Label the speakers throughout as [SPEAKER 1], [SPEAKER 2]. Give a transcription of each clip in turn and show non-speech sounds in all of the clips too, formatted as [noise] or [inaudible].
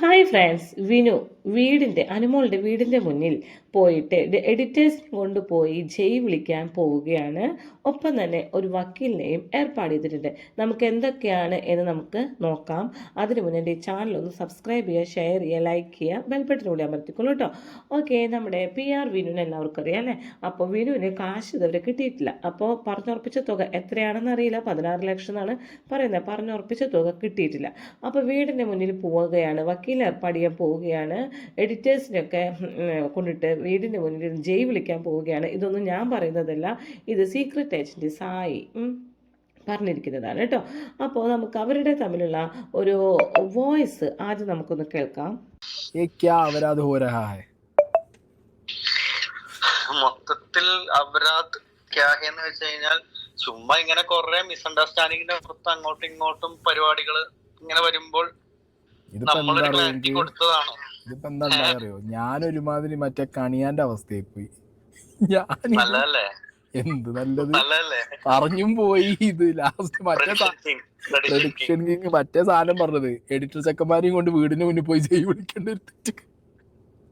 [SPEAKER 1] Hi friends Vinu വീടിന്റെ അനുമോളുടെ വീടിന്റെ മുന്നിൽ പോയിട്ട് എഡിറ്റേഴ്സിനെ കൊണ്ടുപോയി ജയ് വിളിക്കാൻ പോവുകയാണ്. ഒപ്പം തന്നെ ഒരു വക്കീലിനെയും ഏർപ്പാട് ചെയ്തിട്ടുണ്ട്. നമുക്ക് എന്തൊക്കെയാണ് എന്ന് നമുക്ക് നോക്കാം. അതിനു മുന്നേ എന്റെ ചാനൽ ഒന്ന് സബ്സ്ക്രൈബ് ചെയ്യുക ഷെയർ ചെയ്യുക ലൈക്ക് ചെയ്യുക ബെൽബട്ടൻ കൂടി അമർത്തിക്കൊള്ളൂ കേട്ടോ. ഓക്കെ നമ്മുടെ പി ആർ വിനുവിന് എല്ലാവർക്കും അറിയാം അല്ലേ? അപ്പോൾ വിനുവിന് കാശ് ഇതുവരെ കിട്ടിയിട്ടില്ല. അപ്പോൾ പറഞ്ഞുറപ്പിച്ച തുക എത്രയാണെന്ന് അറിയില്ല. പതിനാറ് ലക്ഷം എന്നാണ് പറയുന്നത്. പറഞ്ഞുറപ്പിച്ച തുക കിട്ടിയിട്ടില്ല. അപ്പോൾ വീടിന്റെ മുന്നിൽ പോവുകയാണ് വക്കീൽ. വക്കീൽ പടിയാൻ പോവുകയാണ്. എഡിറ്റേഴ്സിനൊക്കെ കൊണ്ടിട്ട് വീടിന്റെ മുന്നിൽ ജയ് വിളിക്കാൻ പോവുകയാണ്. ഇതൊന്നും ഞാൻ പറയുന്നതല്ല. ഇത് സീക്രട്ട് ഏജന്റ് സായി പറഞ്ഞിരിക്കുന്നതാണ് കേട്ടോ. അപ്പോൾ നമുക്ക് അവരുടെ തമ്മിലുള്ള ഒരു വോയിസ് ആദ്യം നമുക്കൊന്ന് കേൾക്കാം.
[SPEAKER 2] മൊത്തത്തിൽ അപരാധ് എന്ന് വെച്ച് കഴിഞ്ഞാൽ ചുമ്മാ ഇങ്ങനെ കുറെ മിസ്അണ്ടർസ്റ്റാൻഡിങ്ങിന്റെ പുറത്ത് അങ്ങോട്ടും ഇങ്ങോട്ടും പരിപാടികൾ ഇങ്ങനെ വരുമ്പോൾ
[SPEAKER 3] ഇതിപ്പോ എന്താ ഇതിപ്പോ എന്താ അറിയോ? ഞാനൊരുമാതിരി മറ്റേ കണിയാന്റെ അവസ്ഥയെ പോയി. [laughs] ഞാൻ എന്ത് നല്ലത്? പറഞ്ഞും പോയി. ഇത് ലാസ്റ്റ് മറ്റേ പ്രഡിക്ഷൻ കിങ് മറ്റേ സാധനം പറഞ്ഞത്. എഡിറ്റർ ചെക്കന്മാരെയും കൊണ്ട് വീടിന് മുന്നിൽ പോയി ചെയ്യ വിളിക്കേണ്ട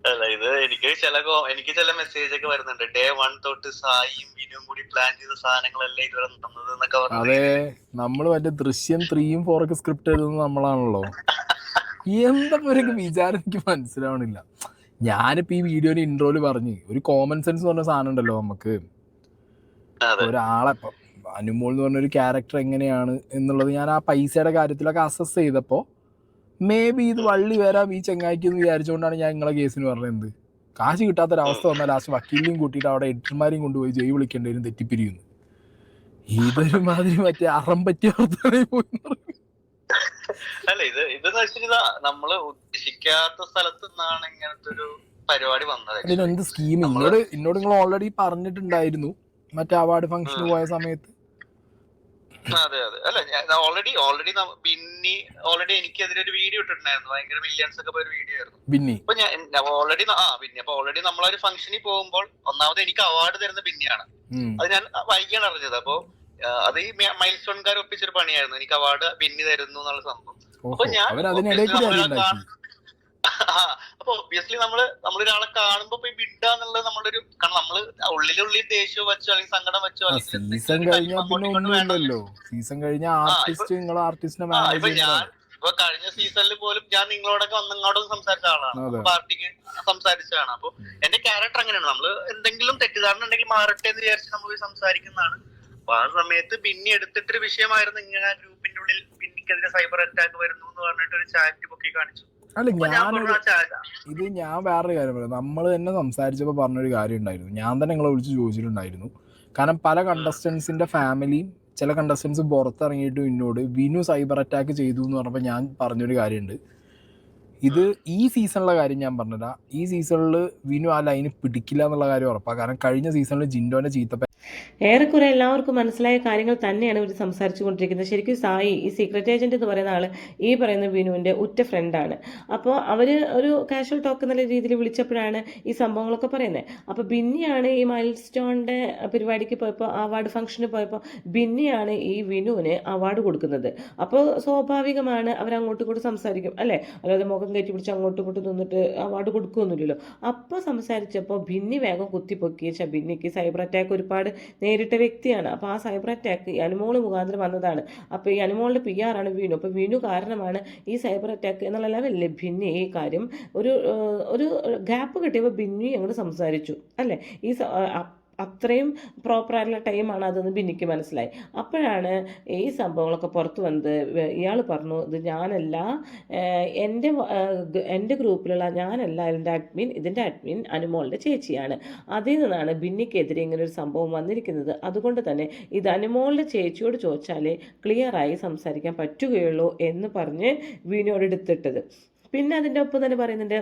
[SPEAKER 2] അല്ല ഇത് എനിക്ക് ചില എനിക്ക് ചില മെസ്സേജ് ഒക്കെ വരുന്നുണ്ട്. ഡേ വൺ തൊട്ട് സായിയും വിനുവും കൂടി പ്ലാൻ ചെയ്ത സാധനങ്ങളല്ലേ ഇതുവരെ തന്നത് എന്നൊക്കെ
[SPEAKER 3] അതെ നമ്മൾ മറ്റേ ദൃശ്യം ത്രീയും ഫോറൊക്കെ സ്ക്രിപ്റ്റ് എഴുതുന്നത് നമ്മളാണല്ലോ. എന്താ ഒരു വിചാരം എനിക്ക് മനസ്സിലാവണില്ല. ഞാനിപ്പോ ഈ വീഡിയോ ഇൻട്രോയിൽ പറഞ്ഞ് ഒരു കോമൺ സെൻസ് പറഞ്ഞ സാധനം ഉണ്ടല്ലോ നമുക്ക് ഒരാളെ അനുമോൾ എന്ന് പറഞ്ഞ ഒരു ക്യാരക്ടർ എങ്ങനെയാണ് എന്നുള്ളത് ഞാൻ ആ പൈസയുടെ കാര്യത്തിലൊക്കെ അസസ് ചെയ്തപ്പോൾ മേ ബി ഇത് വള്ളി വരാം ഈ ചെങ്ങായിക്ക് എന്ന് വിചാരിച്ചുകൊണ്ടാണ് ഞാൻ നിങ്ങളെ കേസിന് പറഞ്ഞത്. എന്ത്? കാശ് കിട്ടാത്തൊരവസ്ഥ വന്നാൽ ലാസ്റ്റ് വക്കീലിനെയും കൂട്ടിയിട്ട് അവിടെ എഡിറ്റർമാരെയും കൊണ്ടുപോയി ജയ് വിളിക്കേണ്ടി വരും തെറ്റിപ്പിരിയുന്നു. ഇതൊരു മാതിരി മറ്റേ അറം പറ്റിയ പോയി.
[SPEAKER 2] അല്ല ഇത് ഇതെന്ന് വെച്ചിട്ട് നമ്മൾ ഉദ്ദേശിക്കാത്ത സ്ഥലത്ത് നിന്നാണ് ഇങ്ങനത്തെ ഒരു പരിപാടി വന്നത്.
[SPEAKER 3] ഇതിനെന്ത് സ്കീം എന്നോട് എന്നോട് നിങ്ങൾ ഓൾറെഡി പറഞ്ഞിട്ടുണ്ടായിരുന്നു. മറ്റേ അവാർഡ് ഫംഗ്ഷന് പോയ സമയത്ത്.
[SPEAKER 2] അതെ അതെ. അല്ല ഞാൻ ഓൾറെഡി ഓൾറെഡി ബിന്നി ഓൾറെഡി എനിക്കെതിരെ ഒരു വീഡിയോ ഇട്ടിട്ടുണ്ടായിരുന്നു. ഭയങ്കര മില്യൺസ് ഒക്കെ ഒരു വീഡിയോ ആയിരുന്നു.
[SPEAKER 3] ബിന്നി?
[SPEAKER 2] അപ്പൊ ഞാൻ ഓൾറെഡി ആ ബിന്നി. അപ്പൊ ഓൾറെഡി നമ്മളൊരു ഫംഗ്ഷനിൽ പോകുമ്പോൾ ഒന്നാമത് എനിക്ക് അവാർഡ് തരുന്ന ബിന്നിയാണ്. അത് ഞാൻ വൈകിയാണ് അറിഞ്ഞത്. അപ്പൊ അത് ഈ മൈൽ സ്റ്റോൺകാർ ഒപ്പിച്ചൊരു പണിയായിരുന്നു. എനിക്ക് അവാർഡ് ബിന്നി തരുന്നു എന്നുള്ള സംഭവം. അപ്പൊ ഞാൻ അപ്പൊ ഒബ്വിയസ്ലി നമ്മൾ നമ്മളൊരാളെ കാണുമ്പോ പോയി വിടാന്നുള്ളത് നമ്മുടെ ഒരു കാരണം നമ്മൾ ഉള്ളിലുള്ളിൽ ദേഷ്യം വെച്ചോ അല്ലെങ്കിൽ സങ്കടം വെച്ചോ
[SPEAKER 3] സീസൺ കഴിഞ്ഞാൽ പിന്നെ. ഒന്നുമില്ലല്ലോ. സീസൺ കഴിഞ്ഞ ആർട്ടിസ്റ്റ് നിങ്ങൾ ആർട്ടിസ്റ്റിനെ മാനേജ്
[SPEAKER 2] ഞാൻ ഇപ്പൊ കഴിഞ്ഞ സീസണിൽ പോലും ഞാൻ നിങ്ങളോടൊക്കെ വന്നിങ്ങോട്ടും സംസാരിച്ച ആളാണ്. പാർട്ടിക്ക് സംസാരിച്ചതാണ് അപ്പൊ എന്റെ ക്യാരക്ടർ അങ്ങനെയാണ്. നമ്മൾ എന്തെങ്കിലും തെറ്റിദ്ധാരണ ഉണ്ടെങ്കിൽ മാറട്ടെ എന്ന് വിചാരിച്ച് നമ്മൾ സംസാരിക്കുന്നതാണ്. അപ്പൊ ആ സമയത്ത് പിന്നെ എടുത്തിട്ടൊരു വിഷയമായിരുന്നു ഇങ്ങനെ ഗ്രൂപ്പിന്റെ ഉള്ളിൽ പിന്നിക്കെതിരെ സൈബർ അറ്റാക്ക് വരുന്നു എന്ന് പറഞ്ഞിട്ട് ഒരു ചാറ്റ് പൊക്കി കാണിച്ചു.
[SPEAKER 3] അല്ല
[SPEAKER 2] ഞാൻ
[SPEAKER 3] ഇത് ഞാൻ വേറൊരു കാര്യം പറയാം. നമ്മൾ തന്നെ സംസാരിച്ചപ്പോൾ പറഞ്ഞൊരു കാര്യം ഉണ്ടായിരുന്നു. ഞാൻ തന്നെ നിങ്ങളെ വിളിച്ച് ചോദിച്ചിട്ടുണ്ടായിരുന്നു. കാരണം പല കണ്ടസ്റ്റൻസിന്റെ ഫാമിലിയും ചില കണ്ടസ്റ്റൻസ് പുറത്തിറങ്ങിയിട്ട് എന്നോട് വിനു സൈബർ അറ്റാക്ക് ചെയ്തു എന്ന് പറഞ്ഞപ്പോൾ ഞാൻ പറഞ്ഞൊരു കാര്യമുണ്ട്. ഇത് ഈ സീസണിലെ കാര്യം ഞാൻ പറഞ്ഞില്ല ഈ സീസണിൽ വിനു ആ ലൈന് പിടിക്കില്ല എന്നുള്ള കാര്യം ഉറപ്പാണ് കാരണം കഴിഞ്ഞ സീസണിൽ ജിൻഡോനെ ചീത്ത
[SPEAKER 1] ഏറെക്കുറെ എല്ലാവർക്കും മനസ്സിലായ കാര്യങ്ങൾ തന്നെയാണ് ഇവർ സംസാരിച്ചു കൊണ്ടിരിക്കുന്നത് ശരിക്കും സായി ഈ സീക്രട്ട് ഏജന്റ് എന്ന് പറയുന്ന ആൾ ഈ പറയുന്ന വിനുവിന്റെ ഉറ്റ ഫ്രണ്ടാണ് അപ്പോൾ അവർ ഒരു കാഷ്വൽ ടോക്ക് എന്നുള്ള രീതിയിൽ വിളിച്ചപ്പോഴാണ് ഈ സംഭവങ്ങളൊക്കെ പറയുന്നത് അപ്പോൾ ബിന്നിയാണ് ഈ മൈൽ സ്റ്റോണിന്റെ പരിപാടിക്ക് പോയപ്പോൾ അവാർഡ് ഫംഗ്ഷന് പോയപ്പോൾ ബിന്നിയാണ് ഈ വിനുവിന് അവാർഡ് കൊടുക്കുന്നത്. അപ്പോൾ സ്വാഭാവികമാണ് അവർ അങ്ങോട്ടും ഇങ്ങോട്ടും സംസാരിക്കും അല്ലേ? അല്ലാതെ മുഖം കയറ്റി പിടിച്ച് അങ്ങോട്ടും ഇങ്ങോട്ടും നിന്നിട്ട് അവാർഡ് കൊടുക്കുകയൊന്നുമില്ലല്ലോ അപ്പോൾ സംസാരിച്ചപ്പോൾ ബിന്നി വേഗം കുത്തിപ്പൊക്കി വെച്ചാൽ ബിന്നിക്ക് സൈബർ അറ്റാക്ക് ഒരുപാട് നേരിട്ട വ്യക്തിയാണ്. അപ്പോൾ ആ സൈബർ അറ്റാക്ക് ഈ അനുമോൾ മുഖാന്തരം വന്നതാണ്. അപ്പോൾ ഈ അനുമോളുടെ പി ആറാണ് വീണു. അപ്പോൾ വീണു കാരണമാണ് ഈ സൈബർ അറ്റാക്ക് എന്നുള്ള ലെവലിൽ ഭിന്നി ഈ കാര്യം ഒരു ഒരു ഗ്യാപ്പ് കിട്ടിയപ്പോൾ ഭിന്നി അങ്ങോട്ട് സംസാരിച്ചു. അല്ലേ? ഈ അത്രയും പ്രോപ്പറായിട്ടുള്ള ടൈമാണ് അതെന്ന് ബിന്നിക്ക് മനസ്സിലായി. അപ്പോഴാണ് ഈ സംഭവങ്ങളൊക്കെ പുറത്തു വന്നത്. ഇയാൾ പറഞ്ഞു ഇത് ഞാനല്ല എന്റെ എന്റെ ഗ്രൂപ്പിലുള്ള ഞാനല്ല എന്റെ അഡ്മിൻ ഇതിന്റെ അഡ്മിൻ അനുമോളുടെ ചേച്ചിയാണ്. അതിൽ നിന്നാണ് ബിന്നിക്കെതിരെ ഇങ്ങനെ ഒരു സംഭവം വന്നിരിക്കുന്നത്. അതുകൊണ്ട് തന്നെ ഇത് അനുമോളുടെ ചേച്ചിയോട് ചോദിച്ചാലേ ക്ലിയറായി സംസാരിക്കാൻ പറ്റുകയുള്ളൂ എന്ന് പറഞ്ഞ് വീണോട് എടുത്തിട്ടത്. പിന്നെ അതിന്റെ ഒപ്പം തന്നെ പറയുന്നുണ്ട്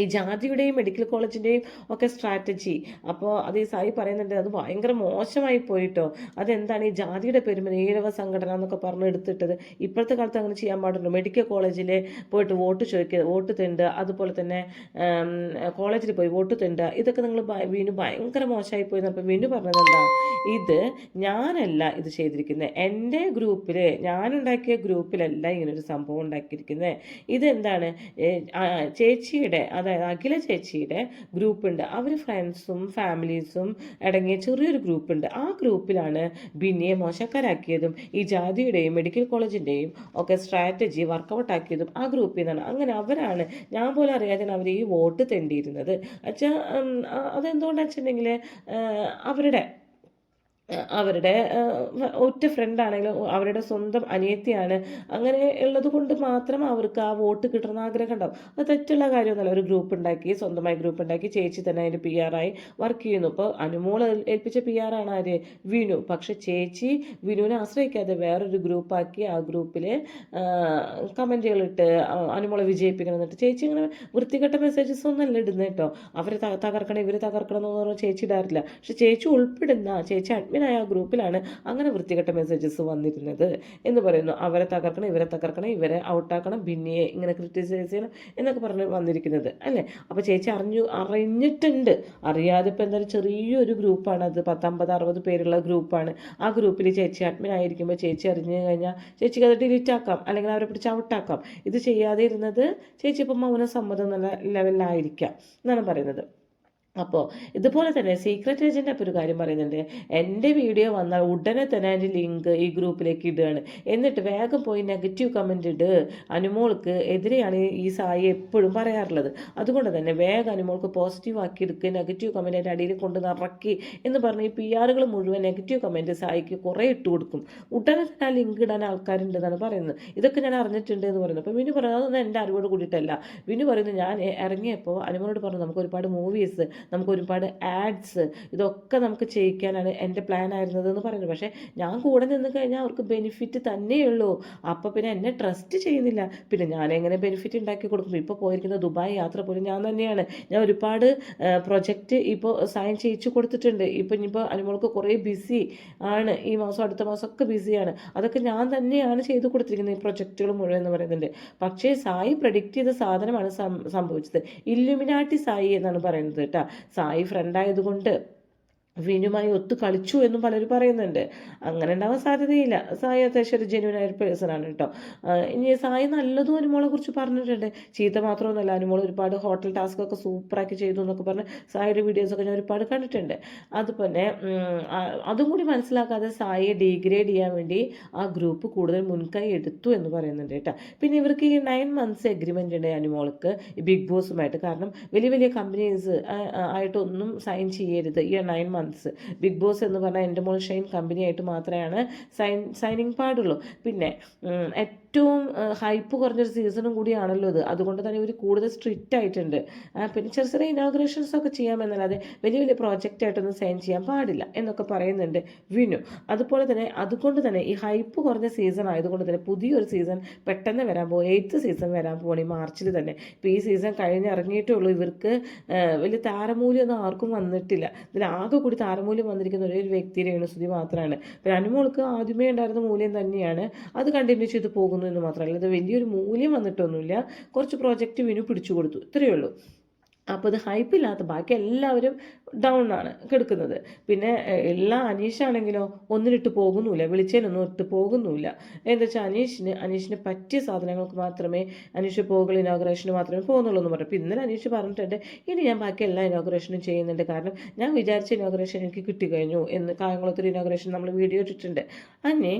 [SPEAKER 1] ഈ ജാതിയുടെയും മെഡിക്കൽ കോളേജിന്റെയും ഒക്കെ സ്ട്രാറ്റജി അപ്പോൾ അത് ഈ സായി പറയുന്നുണ്ട് അത് ഭയങ്കര മോശമായി പോയിട്ടോ. അതെന്താണ് ഈ ജാതിയുടെ പെരുമ ഈഴവ സംഘടന എന്നൊക്കെ പറഞ്ഞ് എടുത്തിട്ടത്. ഇപ്പോഴത്തെ കാലത്ത് അങ്ങനെ ചെയ്യാൻ പാടുള്ളൂ മെഡിക്കൽ കോളേജിൽ പോയിട്ട് വോട്ട് ചോദിക്കുക വോട്ട് തിണ്ടുക അതുപോലെ തന്നെ കോളേജിൽ പോയി വോട്ട് തിണ്ടുക ഇതൊക്കെ നിങ്ങൾ വീണു ഭയങ്കര മോശമായി പോയി അപ്പോൾ വീണു പറഞ്ഞത് എന്താ? ഇത് ഞാനല്ല ഇത് ചെയ്തിരിക്കുന്നത് എന്റെ ഗ്രൂപ്പിൽ ഞാനുണ്ടാക്കിയ ഗ്രൂപ്പിലല്ല ഇങ്ങനൊരു സംഭവം ഉണ്ടാക്കിയിരിക്കുന്നത് ഇതെന്താണ്? ചേച്ചിയുടെ അത് അതായത് അഖില ചേച്ചിയുടെ ഗ്രൂപ്പുണ്ട് അവർ ഫ്രണ്ട്സും ഫാമിലീസും അടങ്ങിയ ചെറിയൊരു ഗ്രൂപ്പുണ്ട് ആ ഗ്രൂപ്പിലാണ് ബിന്നിയെ മോശക്കാരാക്കിയതും ഈ ജാതിയുടെയും മെഡിക്കൽ കോളേജിന്റെയും ഒക്കെ സ്ട്രാറ്റജി വർക്കൗട്ട് ആക്കിയതും ആ ഗ്രൂപ്പിൽ നിന്നാണ്. അങ്ങനെ അവരാണ് ഞാൻ പോലും അറിയാതെ അവർ ഈ വോട്ട് തെണ്ടിയിരുന്നത്. അച്ഛാ അതെന്തുകൊണ്ടാണെന്ന് വെച്ചിട്ടുണ്ടെങ്കിൽ അവരുടെ അവരുടെ ഒറ്റ ഫ്രണ്ടാണെങ്കിലും അവരുടെ സ്വന്തം അനിയത്തിയാണ്. അങ്ങനെ ഉള്ളത് കൊണ്ട് മാത്രം അവർക്ക് ആ വോട്ട് കിട്ടണമെന്ന് ആഗ്രഹം ഉണ്ടാവും. അത് തെറ്റുള്ള കാര്യമൊന്നുമല്ല. ഒരു ഗ്രൂപ്പ് ഉണ്ടാക്കി സ്വന്തമായി ഗ്രൂപ്പ് ഉണ്ടാക്കി ചേച്ചി തന്നെ അതിന്റെ പി ആറായി വർക്ക് ചെയ്യുന്നു. ഇപ്പോൾ അനുമോൾ ഏൽപ്പിച്ച പി ആറാണ് ആര്? വിനു. പക്ഷെ ചേച്ചി വിനുവിനെ ആശ്രയിക്കാതെ വേറൊരു ഗ്രൂപ്പാക്കി ആ ഗ്രൂപ്പിൽ കമന്റുകളിട്ട് അനുമോളെ വിജയിപ്പിക്കണം എന്നിട്ട് ചേച്ചി ഇങ്ങനെ വൃത്തികെട്ട മെസ്സേജസ് ഒന്നും അല്ല ഇടുന്നേട്ടോ അവരെ തകർക്കണം ഇവരെ തകർക്കണം എന്ന് പറഞ്ഞാൽ ചേച്ചി ഇടാറില്ല. പക്ഷെ ചേച്ചി ഉൾപ്പെടുന്ന ചേച്ചി അഡ്മിനായ ആ ഗ്രൂപ്പിലാണ് അങ്ങനെ വൃത്തികെട്ട മെസ്സേജസ് വന്നിരുന്നത് എന്ന് പറയുന്നു. അവരെ തകർക്കണം ഇവരെ തകർക്കണം ഇവരെ ഔട്ടാക്കണം ഭിന്നിയെ ഇങ്ങനെ ക്രിറ്റിസൈസ് ചെയ്യണം എന്നൊക്കെ പറഞ്ഞ് വന്നിരിക്കുന്നത് അല്ലേ? അപ്പോൾ ചേച്ചി അറിഞ്ഞു അറിഞ്ഞിട്ടുണ്ട്. അറിയാതെ ഇപ്പോൾ എന്തായാലും ചെറിയൊരു ഗ്രൂപ്പാണ് അത്. പത്തമ്പത് അറുപത് പേരുള്ള ഗ്രൂപ്പാണ്. ആ ഗ്രൂപ്പിൽ ചേച്ചി അഡ്മിൻ ആയിരിക്കുമ്പോൾ ചേച്ചി അറിഞ്ഞു കഴിഞ്ഞാൽ ചേച്ചിക്ക് അത് ഡിലീറ്റ് ആക്കാം. അല്ലെങ്കിൽ അവരെ പിടിച്ച് ഔട്ടാക്കാം. ഇത് ചെയ്യാതെ ഇരുന്നത് ചേച്ചി ഇപ്പം മൗന സമ്മതം എന്നുള്ള ലെവലിലായിരിക്കാം എന്നാണ് പറയുന്നത്. അപ്പോൾ ഇതുപോലെ തന്നെ സീക്രട്ട് ഏജന്റ് അപ്പോൾ ഒരു കാര്യം പറയുന്നുണ്ട്. എന്റെ വീഡിയോ വന്നാൽ ഉടനെ തന്നെ അതിന്റെ ലിങ്ക് ഈ ഗ്രൂപ്പിലേക്ക് ഇടുകയാണ്. എന്നിട്ട് വേഗം പോയി നെഗറ്റീവ് കമന്റ് ഇട്. അനുമോൾക്ക് എതിരെയാണ് ഈ സായി എപ്പോഴും പറയാറുള്ളത്. അതുകൊണ്ട് തന്നെ വേഗം അനുമോൾക്ക് പോസിറ്റീവ് ആക്കി എടുക്കുക നെഗറ്റീവ് കമന്റ് അതിന്റെ അടിയിൽ കൊണ്ട് നിറക്കി എന്ന് പറഞ്ഞ് ഈ പി ആറുകൾ മുഴുവൻ നെഗറ്റീവ് കമന്റ് സായിക്ക് കുറേ ഇട്ട് കൊടുക്കും. ഉടനെ തന്നെ ആ ലിങ്ക് ഇടാൻ ആൾക്കാരുണ്ടെന്നാണ് പറയുന്നത്. ഇതൊക്കെ ഞാൻ അറിഞ്ഞിട്ടുണ്ട് എന്ന് പറയുന്നത് അപ്പോൾ വിനു പറയുന്നത് അതൊന്നും എന്റെ അറിവോട് കൂടിയിട്ടല്ല. വിനു പറയുന്നത് ഞാൻ ഇറങ്ങിയപ്പോൾ അനുമോനോട് പറഞ്ഞു നമുക്ക് ഒരുപാട് മൂവീസ് നമുക്ക് ഒരുപാട് ആഡ്സ് ഇതൊക്കെ നമുക്ക് ചെയ്യിക്കാനാണ് എന്റെ പ്ലാൻ ആയിരുന്നത് എന്ന് പറയുന്നത്. പക്ഷേ ഞാൻ കൂടെ നിന്ന് കഴിഞ്ഞാൽ അവർക്ക് ബെനിഫിറ്റ് തന്നെ ഉള്ളൂ. അപ്പോൾ പിന്നെ എന്നെ ട്രസ്റ്റ് ചെയ്യുന്നില്ല. പിന്നെ ഞാൻ എങ്ങനെ ബെനിഫിറ്റ് ഉണ്ടാക്കി കൊടുക്കും? ഇപ്പോൾ പോയിരിക്കുന്ന ദുബായ് യാത്ര പോലും ഞാൻ തന്നെയാണ്. ഞാൻ ഒരുപാട് പ്രൊജക്റ്റ് ഇപ്പോൾ സൈൻ ചെയ്യിച്ചു കൊടുത്തിട്ടുണ്ട്. ഇപ്പം ഇനിയിപ്പോൾ അനുമോൾക്ക് കുറേ ബിസി ആണ്. ഈ മാസം അടുത്ത മാസമൊക്കെ ബിസിയാണ് അതൊക്കെ ഞാൻ തന്നെയാണ് ചെയ്ത് കൊടുത്തിരിക്കുന്നത് ഈ പ്രൊജക്റ്റുകൾ മുഴുവൻ എന്ന് പറയുന്നുണ്ട്. പക്ഷേ സായി പ്രഡിക്റ്റ് ചെയ്ത സാധനമാണ് സംഭവിച്ചത്. ഇല്ലുമിനാട്ടി സായി എന്നാണ് പറയുന്നത് കേട്ടോ. സായി ഫ്രണ്ട് ആയതുകൊണ്ട് വിനുമായി ഒത്തു കളിച്ചു എന്നും പലരും പറയുന്നുണ്ട്. അങ്ങനെ ഉണ്ടാവാൻ സാധ്യതയില്ല. സായി അത്യാവശ്യം ഒരു ജെന്യൂൻ ആയൊരു പേഴ്സൺ ആണ് കേട്ടോ. ഇനി സായി നല്ലതും അനുമോളെ കുറിച്ച് പറഞ്ഞിട്ടുണ്ട്. ചീത്ത മാത്രമൊന്നുമല്ല അനുമോൾ ഒരുപാട് ഹോട്ടൽ ടാസ്ക് ഒക്കെ സൂപ്പറാക്കി ചെയ്തു എന്നൊക്കെ പറഞ്ഞ് സായിയുടെ വീഡിയോസ് ഒക്കെ ഞാൻ ഒരുപാട് കണ്ടിട്ടുണ്ട്. അതുപോലെ അതും കൂടി മനസ്സിലാക്കാതെ സായിയെ ഡീഗ്രേഡ് ചെയ്യാൻ വേണ്ടി ആ ഗ്രൂപ്പ് കൂടുതൽ മുൻകൈ എടുത്തു എന്ന് പറയുന്നുണ്ട് കേട്ടോ. പിന്നെ ഇവർക്ക് ഈ നയൻ മന്ത്സ് എഗ്രിമെന്റ് ഉണ്ട് അനുമോൾക്ക് ബിഗ് ബോസുമായിട്ട് കാരണം വലിയ വലിയ കമ്പനീസ് ആയിട്ടൊന്നും സൈൻ ചെയ്യരുത്. ഈ നയൻ മന്ത്സ് ബിഗ് ബോസ് എന്ന് പറഞ്ഞാൽ എന്റെ മോൾ ഷൈൻ കമ്പനിയായിട്ട് മാത്രമേ മാത്രമാണ് സൈൻ സൈനിങ് പാടുള്ളൂ. പിന്നെ ഏറ്റവും ഹൈപ്പ് കുറഞ്ഞൊരു സീസണും കൂടിയാണല്ലോ ഇത്. അതുകൊണ്ട് തന്നെ ഇവർ കൂടുതൽ സ്ട്രിക്റ്റ് ആയിട്ടുണ്ട്. പിന്നെ ചെറിയ ചെറിയ ഇനോഗ്രേഷൻസ് ഒക്കെ ചെയ്യാമെന്നല്ലാതെ വലിയ വലിയ പ്രോജക്റ്റ് ആയിട്ടൊന്നും സൈൻ ചെയ്യാൻ പാടില്ല എന്നൊക്കെ പറയുന്നുണ്ട് വിനു. അതുപോലെ തന്നെ അതുകൊണ്ട് തന്നെ ഈ ഹൈപ്പ് കുറഞ്ഞ സീസൺ ആയതുകൊണ്ട് തന്നെ പുതിയൊരു സീസൺ പെട്ടെന്ന് വരാൻ പോകും എയ്ത്ത് സീസൺ വരാൻ പോകണം ഈ മാർച്ചിൽ തന്നെ. ഇപ്പോൾ ഈ സീസൺ കഴിഞ്ഞിറങ്ങിയിട്ടേ ഉള്ളൂ ഇവർക്ക് വലിയ താരമൂല്യമൊന്നും ആർക്കും വന്നിട്ടില്ല. ഇതിൽ ആകെ കൂടി താരമൂല്യം വന്നിരിക്കുന്ന ഒരേ ഒരു വ്യക്തി രേണുസുതി മാത്രമാണ് പിന്നെ അനുമോൾക്ക് ആദ്യമേ ഉണ്ടായിരുന്ന മൂല്യം തന്നെയാണ്. അത് കണ്ടിന്യൂ ചെയ്ത് പോകുന്നു എന്ന് മാത്രമല്ല അത് വലിയൊരു മൂല്യം വന്നിട്ടൊന്നുമില്ല. കുറച്ച് പ്രോജക്റ്റ് വിനു പിടിച്ചു കൊടുത്തു. ഇത്രയേ ഉള്ളൂ. അപ്പോൾ ഇത് ഹൈപ്പില്ലാത്ത ബാക്കി എല്ലാവരും ഡൗൺ ആണ് കിടക്കുന്നത്. പിന്നെ എല്ലാ അനീഷാണെങ്കിലോ ഒന്നിനിട്ട് പോകുന്നുമില്ല വിളിച്ചതിനൊന്നും ഇട്ട് പോകുന്നുമില്ല എന്താ വെച്ചാൽ അനീഷിന് അനീഷിന് പറ്റിയ സാധനങ്ങൾക്ക് മാത്രമേ അനീഷ് പോകുള്ളൂ ഇനോഗ്രേഷന് മാത്രമേ പോകുന്നുള്ളൂ എന്ന് പറഞ്ഞു. ഇന്നലെ അനീഷ് പറഞ്ഞിട്ടുണ്ട് ഇനി ഞാൻ ബാക്കി എല്ലാ ഇനോഗ്രേഷനും ചെയ്യുന്നുണ്ട്. കാരണം ഞാൻ വിചാരിച്ച ഇനോഗ്രേഷൻ എനിക്ക് കിട്ടിക്കഴിഞ്ഞു എന്ന് കായംകുളത്തൊരു ഇനോഗ്രേഷൻ നമ്മൾ വീഡിയോ ഇട്ടിട്ടുണ്ട്. അന്നെ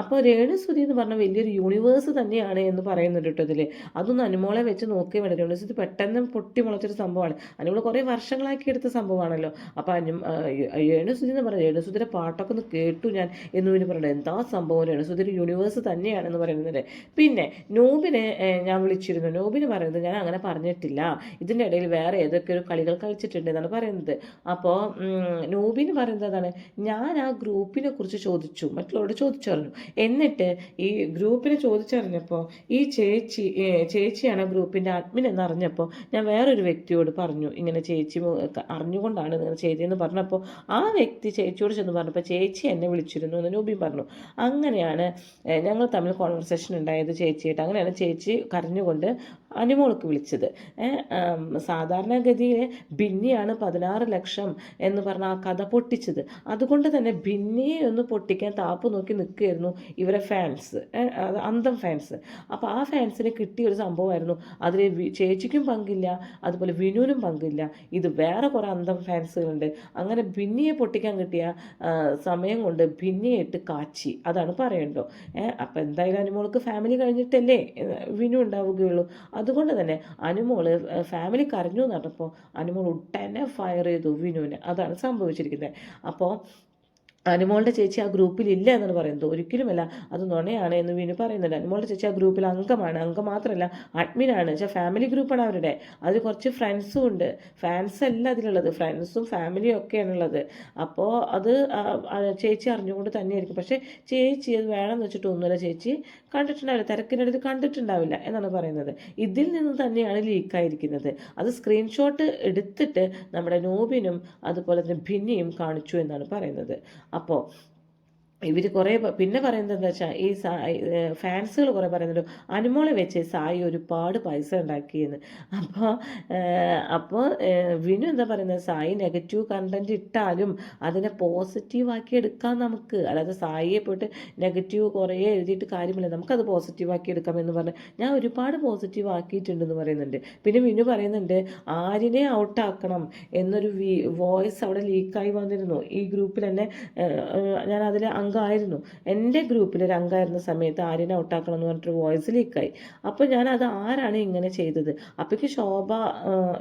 [SPEAKER 1] അപ്പോൾ രേണുസുതി എന്ന് പറഞ്ഞ വലിയൊരു യൂണിവേഴ്സ് തന്നെയാണ് എന്ന് പറയുന്നുണ്ട് കേട്ടോ ഇതിൽ അതൊന്ന് അനുമോളെ വെച്ച് നോക്കിയേ വേണ്ട രേണുസുതി പെട്ടെന്ന് പൊട്ടിമുള മുളച്ചൊരു സംഭവമാണ്. അനുമോൾ കുറേ വർഷങ്ങളാക്കി എടുത്ത സംഭവമാണല്ലോ. അപ്പോൾ രേണുസുതി എന്ന് പറയുന്നത് രേണുസുതിയുടെ പാട്ടൊക്കെ ഒന്ന് കേട്ടു ഞാൻ എന്ന് പിന്നെ പറയുന്നത് എന്താ സംഭവം? രേണുസുതിയുടെ യൂണിവേഴ്സ് തന്നെയാണെന്ന് പറയുന്നത്. പിന്നെ നോബിനെ ഞാൻ വിളിച്ചിരുന്നു. നോബിന് പറയുന്നത് ഞാൻ അങ്ങനെ പറഞ്ഞിട്ടില്ല. ഇതിന്റെ ഇടയിൽ വേറെ ഏതൊക്കെ ഒരു കളികൾ കളിച്ചിട്ടുണ്ട് എന്നാണ് പറയുന്നത്. അപ്പോൾ നോബിന് പറയുന്നത് അതാണ്. ഞാൻ ആ ഗ്രൂപ്പിനെ കുറിച്ച് ചോദിച്ചു. മറ്റുള്ളവരോട് ചോദിച്ചറിഞ്ഞു എന്നിട്ട് ഈ ഗ്രൂപ്പിനെ ചോദിച്ചറിഞ്ഞപ്പോൾ ഈ ചേച്ചി ചേച്ചിയാണ് ഗ്രൂപ്പിന്റെ അഡ്മിൻ എന്നറിഞ്ഞപ്പോൾ ഞാൻ വേറൊരു വ്യക്തിയോട് പറഞ്ഞു ഇങ്ങനെ ചേച്ചി അറിഞ്ഞുകൊണ്ടാണ് ഇങ്ങനെ ചെയ്തതെന്ന് പറഞ്ഞപ്പോൾ ആ വ്യക്തി ചേച്ചിയോട് ചെന്ന് പറഞ്ഞപ്പോൾ ചേച്ചി എന്നെ വിളിച്ചിരുന്നു എന്ന് നൂബി പറഞ്ഞു. അങ്ങനെയാണ് ഞങ്ങൾ തമ്മിൽ കോൺവെർസേഷൻ ഉണ്ടായത് ചേച്ചിയായിട്ട്. അങ്ങനെയാണ് ചേച്ചി കരഞ്ഞുകൊണ്ട് അനുമോൾക്ക് വിളിച്ചത്. സാധാരണഗതിയിൽ ബിന്നിയാണ് പതിനാറ് ലക്ഷം എന്ന് പറഞ്ഞ ആ കഥ പൊട്ടിച്ചത്. അതുകൊണ്ട് തന്നെ ബിന്നിയെ ഒന്ന് പൊട്ടിക്കാൻ താപ്പ് നോക്കി നിൽക്കുകയായിരുന്നു ഇവരെ ഫാൻസ് അത് അന്തം ഫാൻസ് അപ്പോൾ ആ ഫാൻസിന് കിട്ടിയ ഒരു സംഭവമായിരുന്നു. അതിൽ ചേച്ചിക്കും പങ്കില്ല അതുപോലെ വിനുവിനും പങ്കില്ല. ഇത് വേറെ കുറേ അന്തം ഫാൻസുകളുണ്ട്. അങ്ങനെ ഭിന്നിയെ പൊട്ടിക്കാൻ കിട്ടിയ സമയം കൊണ്ട് ഭിന്നിയായിട്ട് കാച്ചി. അതാണ് പറയണ്ടോ ഏഹ് അപ്പം എന്തായാലും അനുമോൾക്ക് ഫാമിലി കഴിഞ്ഞിട്ടല്ലേ വിനു ഉണ്ടാവുകയുള്ളൂ. അതുകൊണ്ട് തന്നെ അനുമോൾ ഫാമിലി കരഞ്ഞു എന്ന് പറഞ്ഞപ്പോൾ അനുമോൾ ഉടനെ ഫയർ ചെയ്തു വിനുവിനെ. അതാണ് സംഭവിച്ചിരിക്കുന്നത്. അപ്പോൾ അനുമോളുടെ ചേച്ചി ആ ഗ്രൂപ്പിൽ ഇല്ല എന്നാണ് പറയുന്നത്. ഒരിക്കലുമല്ല. അത് നുണയാണ് എന്ന് വിനു പറയുന്നുണ്ട്. അനുമോളുടെ ചേച്ചി ആ ഗ്രൂപ്പിൽ അംഗമാണ്. അംഗം മാത്രമല്ല അഡ്മിൻ ആണ്. വെച്ചാൽ ഫാമിലി ഗ്രൂപ്പാണ് അവരുടെ. അതിൽ കുറച്ച് ഫ്രണ്ട്സും ഉണ്ട്. ഫാൻസ് അല്ല അതിലുള്ളത്. ഫ്രണ്ട്സും ഫാമിലിയും ഒക്കെയാണുള്ളത് അപ്പോൾ അത് ചേച്ചി അറിഞ്ഞുകൊണ്ട് തന്നെയായിരിക്കും. പക്ഷേ ചേച്ചി അത് വേണമെന്ന് വെച്ചിട്ട് ഒന്നുമില്ല. ചേച്ചി കണ്ടിട്ടുണ്ടാവില്ല. തിരക്കിനിടയിൽ കണ്ടിട്ടുണ്ടാവില്ല എന്നാണ് പറയുന്നത്. ഇതിൽ നിന്ന് തന്നെയാണ് ലീക്കായിരിക്കുന്നത് അത് സ്ക്രീൻഷോട്ട് എടുത്തിട്ട് നമ്മുടെ നോബിനും അതുപോലെ തന്നെ ഭിന്നിയും കാണിച്ചു എന്നാണ് പറയുന്നത്. അപ്പോൾ ഇവർ കുറേ പിന്നെ പറയുന്നത് എന്താ വെച്ചാൽ ഈ ഫാൻസുകൾ കുറേ പറയുന്നുണ്ട് അനുമോളെ വെച്ച് സായി ഒരുപാട് പൈസ ഉണ്ടാക്കിയെന്ന്. അപ്പോൾ അപ്പോൾ വിനു എന്താ പറയുന്നത് സായി നെഗറ്റീവ് കണ്ടന്റ് ഇട്ടാലും അതിനെ പോസിറ്റീവാക്കി എടുക്കാം നമുക്ക്. അതായത് സായിയെ പോയിട്ട് നെഗറ്റീവ് കുറേ എഴുതിയിട്ട് കാര്യമില്ല നമുക്കത് പോസിറ്റീവ് ആക്കി എടുക്കാം എന്ന് പറഞ്ഞ് ഞാൻ ഒരുപാട് പോസിറ്റീവ് ആക്കിയിട്ടുണ്ടെന്ന് പറയുന്നുണ്ട്. പിന്നെ വിനു പറയുന്നുണ്ട് ആരിനെ ഔട്ടാക്കണം എന്നൊരു വോയിസ് അവിടെ ലീക്കായി വന്നിരുന്നു. ഈ ഗ്രൂപ്പിൽ തന്നെ ഞാൻ അതിൽ അംഗമായിരുന്നു എന്റെ ഗ്രൂപ്പിൽ ഒരു അംഗമായിരുന്ന സമയത്ത് ആര്യനെ ഔട്ടാക്കണം എന്ന് പറഞ്ഞിട്ട് വോയിസ് ലീക്കായി അപ്പോൾ ഞാൻ അത് ആരാണ് ഇങ്ങനെ ചെയ്തത്? അപ്പോഴേക്ക് ശോഭ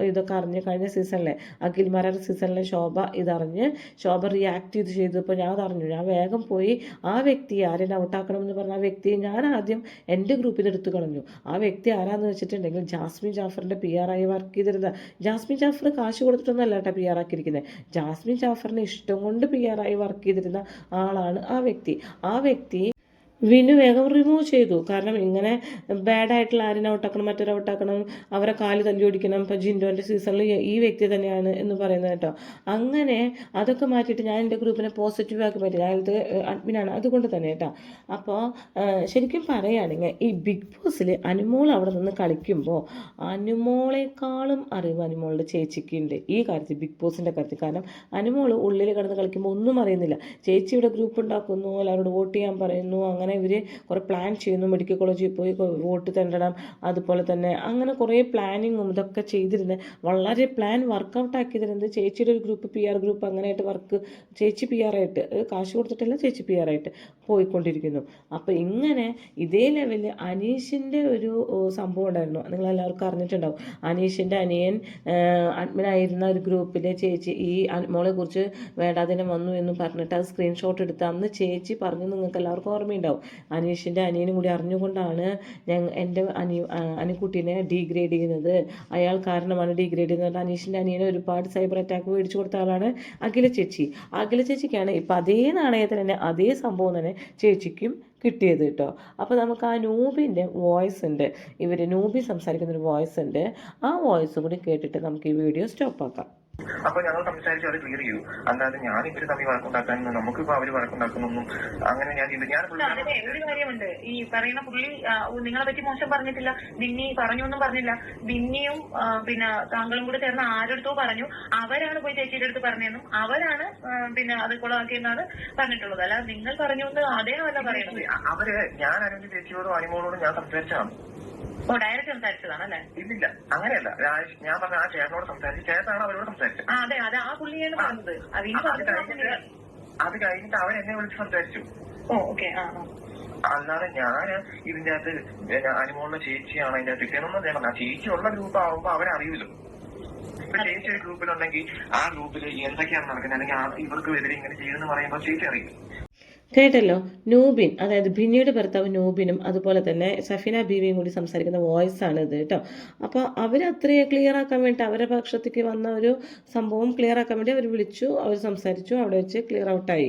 [SPEAKER 1] ഇതൊക്കെ അറിഞ്ഞ് കഴിഞ്ഞ സീസണിലെ അഖിൽമാരുടെ സീസണിലെ ശോഭ ഇതറിഞ്ഞ് ശോഭ റിയാക്ട് ചെയ്ത് ചെയ്തപ്പോൾ ഞാൻ അതറിഞ്ഞു. ഞാൻ വേഗം പോയി ആ വ്യക്തി ആര്യനെ ഔട്ടാക്കണം എന്ന് പറഞ്ഞ ആ വ്യക്തിയെ ഞാൻ ആദ്യം എന്റെ ഗ്രൂപ്പിൽ എടുത്തു കളഞ്ഞു. ആ വ്യക്തി ആരാന്ന് വെച്ചിട്ടുണ്ടെങ്കിൽ ജാസ്മിൻ ജാഫറിന്റെ പി ആർ ആയി വർക്ക് ചെയ്തിരുന്ന ജാസ്മിൻ ജാഫർ കാശ് കൊടുത്തിട്ടൊന്നല്ല കേട്ടോ പി ആർ ആക്കിയിരിക്കുന്നത് ജാസ്മിൻ ജാഫറിന് ഇഷ്ടം കൊണ്ട് പി ആർ ആയി വർക്ക് ചെയ്തിരുന്ന ആളാണ് ആ വ്യക്തി ആ വ്യക്തി വിനു വേഗം റിമൂവ് ചെയ്തു. കാരണം ഇങ്ങനെ ബാഡായിട്ടുള്ള ആരിനെ ഔട്ടാക്കണം മറ്റൊരു ഔട്ടാക്കണം അവരെ കാൽ തല്ലി ഓടിക്കണം. ഇപ്പം ജിൻഡോന്റെ സീസണിൽ ഈ വ്യക്തി തന്നെയാണ് എന്ന് പറയുന്നത് കേട്ടോ. അങ്ങനെ അതൊക്കെ മാറ്റിയിട്ട് ഞാൻ എന്റെ ഗ്രൂപ്പിനെ പോസിറ്റീവ് ആക്കി മാറ്റി. ഞാൻ ഇത് അഡ്മിനാണ് അതുകൊണ്ട് തന്നെ കേട്ടോ. അപ്പോൾ ശരിക്കും പറയുകയാണെങ്കിൽ ഈ ബിഗ് ബോസിൽ അനുമോൾ അവിടെ നിന്ന് കളിക്കുമ്പോൾ അനുമോളെക്കാളും അറിവ് അനുമോളുടെ ചേച്ചിക്കുണ്ട് ഈ കാര്യത്തിൽ ബിഗ് ബോസിന്റെ കാര്യത്തിൽ. കാരണം അനുമോൾ ഉള്ളിൽ കിടന്ന് കളിക്കുമ്പോൾ ഒന്നും അറിയുന്നില്ല. ചേച്ചിയുടെ ഗ്രൂപ്പ് ഉണ്ടാക്കുന്നു എല്ലാവരോട് വോട്ട് ചെയ്യാൻ പറയുന്നു അങ്ങനെ ഇവർ കുറേ പ്ലാൻ ചെയ്യുന്നു. മെഡിക്കൽ കോളേജിൽ പോയി വോട്ട് തെണ്ടണം അതുപോലെ തന്നെ അങ്ങനെ കുറേ പ്ലാനിങ്ങും ഇതൊക്കെ ചെയ്തിരുന്നത് വളരെ പ്ലാൻ വർക്കൗട്ട് ആക്കിയതിരുന്നത് ചേച്ചിയുടെ ഒരു ഗ്രൂപ്പ് പി ആർ ഗ്രൂപ്പ് അങ്ങനെയായിട്ട് വർക്ക് ചേച്ചി പി അത് കാശ് കൊടുത്തിട്ടല്ല ചേച്ചി പി ആർ ആയിട്ട് പോയിക്കൊണ്ടിരിക്കുന്നു. അപ്പോൾ ഇങ്ങനെ ഇതേ ലെവലിൽ അനീഷിന്റെ ഒരു സംഭവം ഉണ്ടായിരുന്നു. നിങ്ങൾ എല്ലാവർക്കും അറിഞ്ഞിട്ടുണ്ടാവും. അനീഷിന്റെ അനിയൻ അഡ്മിനായിരുന്ന ഒരു ഗ്രൂപ്പിലെ ചേച്ചി ഈ മോളെ കുറിച്ച് വേണ്ടാതിനെ വന്നു എന്ന് പറഞ്ഞിട്ട് അത് സ്ക്രീൻഷോട്ട് എടുത്ത് അന്ന് ചേച്ചി പറഞ്ഞു. നിങ്ങൾക്ക് എല്ലാവർക്കും ഓർമ്മയുണ്ടാവും. അനീഷിന്റെ അനിയനും കൂടി അറിഞ്ഞുകൊണ്ടാണ് ഞങ്ങൾ എന്റെ അനി അനുക്കുട്ടീനെ ഡീഗ്രേഡ് ചെയ്യുന്നത്. അയാൾ കാരണമാണ് ഡീഗ്രേഡ് ചെയ്യുന്നത്. അനീഷിന്റെ അനിയനെ ഒരുപാട് സൈബർ അറ്റാക്ക് മേടിച്ചു കൊടുത്ത ആളാണ് അഖില ചേച്ചി. അഖില ചേച്ചിക്കാണ് ഇപ്പം അതേ നാണയത്തിൽ തന്നെ അതേ സംഭവം തന്നെ ചേച്ചിക്കും കിട്ടിയത് കേട്ടോ. അപ്പോൾ നമുക്ക് ആ നൂബിന്റെ വോയിസ് ഉണ്ട്. ഇവർ നൂബി സംസാരിക്കുന്ന ഒരു വോയിസ് ഉണ്ട്. ആ വോയിസ് കൂടി കേട്ടിട്ട് നമുക്ക് ഈ വീഡിയോ സ്റ്റോപ്പ് ആക്കാം.
[SPEAKER 4] അപ്പൊ ഞങ്ങൾ സംസാരിച്ച് അത് ക്ലിയർ ചെയ്തു. അല്ലാതെ ഞാൻ ഇവർ തമ്മിൽ വഴക്കുണ്ടാക്കാൻ നമുക്കിപ്പോ അവർ വഴക്കുണ്ടാക്കുന്നൊന്നും അങ്ങനെ ഞാൻ ഇത് ഞാൻ
[SPEAKER 5] ഒരു കാര്യമുണ്ട്. ഈ പറയുന്ന പുള്ളി നിങ്ങളെ പറ്റി മോശം പറഞ്ഞിട്ടില്ല. ബിന്നി പറഞ്ഞു ഒന്നും പറഞ്ഞില്ല. ബിന്നിയും പിന്നെ താങ്കളും കൂടെ ചേർന്ന് ആരെടുത്തോ പറഞ്ഞു. അവരാണ് പോയി ചേച്ചിയുടെ അടുത്ത് പറഞ്ഞതെന്നും അവരാണ് പിന്നെ അത് കുളമാക്കിയെന്നാണ് പറഞ്ഞിട്ടുള്ളത്. അല്ല നിങ്ങൾ പറഞ്ഞു അദ്ദേഹമല്ല പറയുന്നത്
[SPEAKER 4] അവർ ഞാൻ അനുജ് ചേച്ചിയോടും അനിമോളോടും ഞാൻ സംസാരിച്ചതാണ്.
[SPEAKER 5] ഓ ഡയറക്റ്റ് സംസാരിച്ചതാണ്
[SPEAKER 4] ഇല്ലില്ല അങ്ങനെയല്ല. രാജ് ഞാൻ പറഞ്ഞ ആ ചേട്ടനോട് സംസാരിച്ചു ചേട്ടനാണ് അവരോട് സംസാരിച്ചത്.
[SPEAKER 5] ആ അതെ അത് ആ പുള്ളിയാണ് പറഞ്ഞത്. അത് ഇനി
[SPEAKER 4] അത് കഴിഞ്ഞിട്ട് അത് കഴിഞ്ഞിട്ട് അവൻ എന്നെ വിളിച്ച് സംസാരിച്ചു.
[SPEAKER 5] ഓ ഓക്കെ ആ ആ.
[SPEAKER 4] അല്ലാതെ ഞാൻ ഇതിന്റെ അകത്ത് അനുമോളിന്റെ ചേച്ചിയാണ് അതിന്റെ അകത്ത് കിട്ടണമെന്ന് ഞാൻ പറഞ്ഞു ആ ചേച്ചി ഉള്ള ഗ്രൂപ്പ് ആവുമ്പോ അവരറിയുമല്ലോ ഇപ്പൊ ചേച്ചി ഒരു ഗ്രൂപ്പിലുണ്ടെങ്കിൽ ആ ഗ്രൂപ്പിൽ എന്തൊക്കെയാണ് നടക്കുന്നത്? അല്ലെങ്കിൽ ആ ഇവർക്ക് എതിരെ ഇങ്ങനെ ചെയ്യുന്നു പറയുമ്പോൾ ചേച്ചി അറിയും.
[SPEAKER 1] കേട്ടല്ലോ? നൂബിൻ അതായത് ഭിന്നിയുടെ ഭർത്താവ് നൂബിനും അതുപോലെ തന്നെ സഫീന ബീവിയും കൂടി സംസാരിക്കുന്ന വോയിസ് ആണ് ഇത് കേട്ടോ. അപ്പോൾ അവർ അത്രയും ക്ലിയർ ആക്കാൻ വേണ്ടി അവരുടെ പക്ഷത്തേക്ക് വന്ന ഒരു സംഭവം ക്ലിയർ ആക്കാൻ വേണ്ടി അവർ വിളിച്ചു അവർ സംസാരിച്ചു അവിടെ വെച്ച് ക്ലിയർ ഔട്ടായി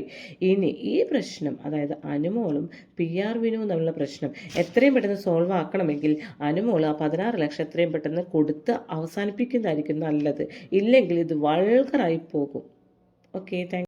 [SPEAKER 1] ഇനി ഈ പ്രശ്നം അതായത് അനുമോളും പി ആർ വിനുവും തമ്മിലുള്ള പ്രശ്നം എത്രയും പെട്ടെന്ന് സോൾവ് ആക്കണമെങ്കിൽ അനുമോൾ ആ പതിനാറ് ലക്ഷം എത്രയും പെട്ടെന്ന് കൊടുത്ത് അവസാനിപ്പിക്കുന്നതായിരിക്കും നല്ലത്. ഇല്ലെങ്കിൽ ഇത് വൾഗറായി പോകും. Okay thank